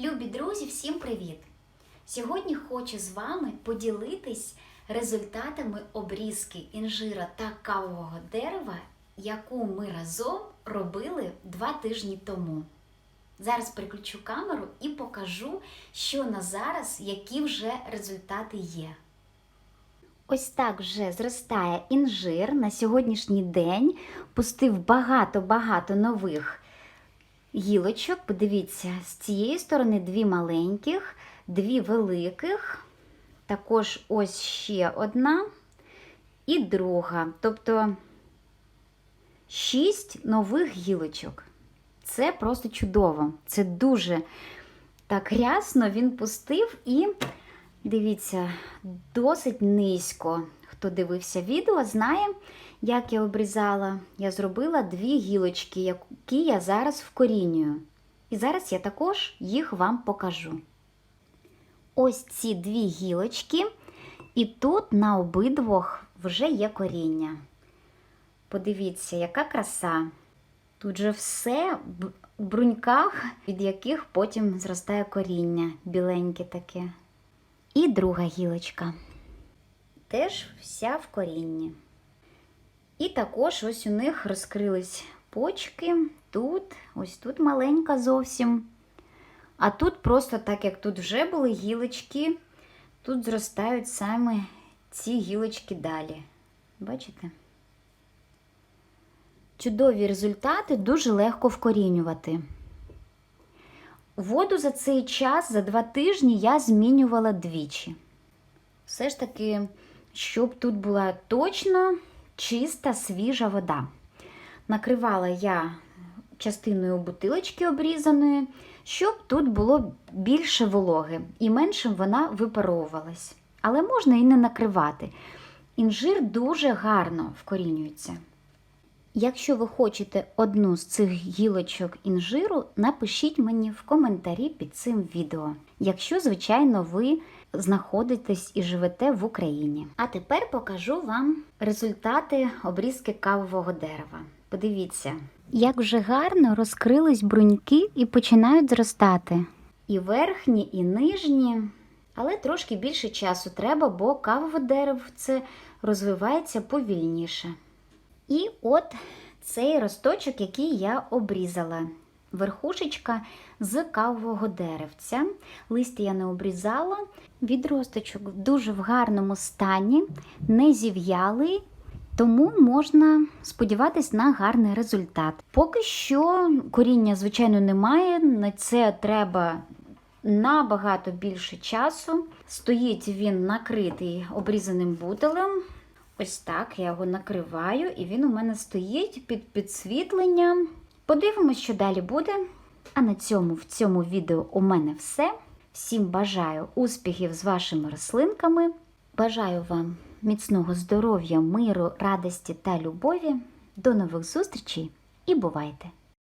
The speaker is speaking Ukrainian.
Любі друзі, всім привіт! Сьогодні хочу з вами поділитись результатами обрізки інжира та кавового дерева, яку ми разом робили два тижні тому. Зараз переключу камеру і покажу, що на зараз, які вже результати є. Ось так вже зростає інжир на сьогоднішній день. Пустив багато-багато нових гілочок. Подивіться, з цієї сторони дві маленьких, дві великих. Також ось ще одна і друга. Тобто шість нових гілочок. Це просто чудово. Це дуже так рясно він пустив і. Дивіться, досить низько. Хто дивився відео, знає, як я обрізала. Я зробила дві гілочки, які я зараз вкорінюю. І зараз я також їх вам покажу. Ось ці дві гілочки, і тут на обидвох вже є коріння. Подивіться, яка краса. Тут же все в бруньках, від яких потім зростає коріння, біленьке таке. І друга гілочка. Теж вся в корінні. І також ось у них розкрились почки. Тут, ось тут маленька зовсім. А тут просто так, як тут вже були гілочки, тут зростають саме ці гілочки далі. Бачите? Чудові результати дуже легко вкорінювати. Воду за цей час, за два тижні, я змінювала двічі. Все ж таки, щоб тут була точно чиста, свіжа вода. Накривала я частиною бутилочки обрізаної, щоб тут було більше вологи і меншим вона випаровувалась. Але можна і не накривати. Інжир дуже гарно вкорінюється. Якщо ви хочете одну з цих гілочок інжиру, напишіть мені в коментарі під цим відео. Якщо, звичайно, ви знаходитесь і живете в Україні. А тепер покажу вам результати обрізки кавового дерева. Подивіться, як вже гарно розкрились бруньки і починають зростати. І верхні, і нижні. Але трошки більше часу треба, бо кавове дерево це розвивається повільніше. І от цей росточок, який я обрізала. Верхушечка з кавового деревця. Листя я не обрізала. Відросточок дуже в гарному стані, не зів'ялий, тому можна сподіватись на гарний результат. Поки що коріння, звичайно, немає. На це треба набагато більше часу. Стоїть він накритий обрізаним бутилем. Ось так я його накриваю, і він у мене стоїть під підсвітленням. Подивимось, що далі буде. А на цьому в цьому відео у мене все. Всім бажаю успіхів з вашими рослинками. Бажаю вам міцного здоров'я, миру, радості та любові. До нових зустрічей і бувайте!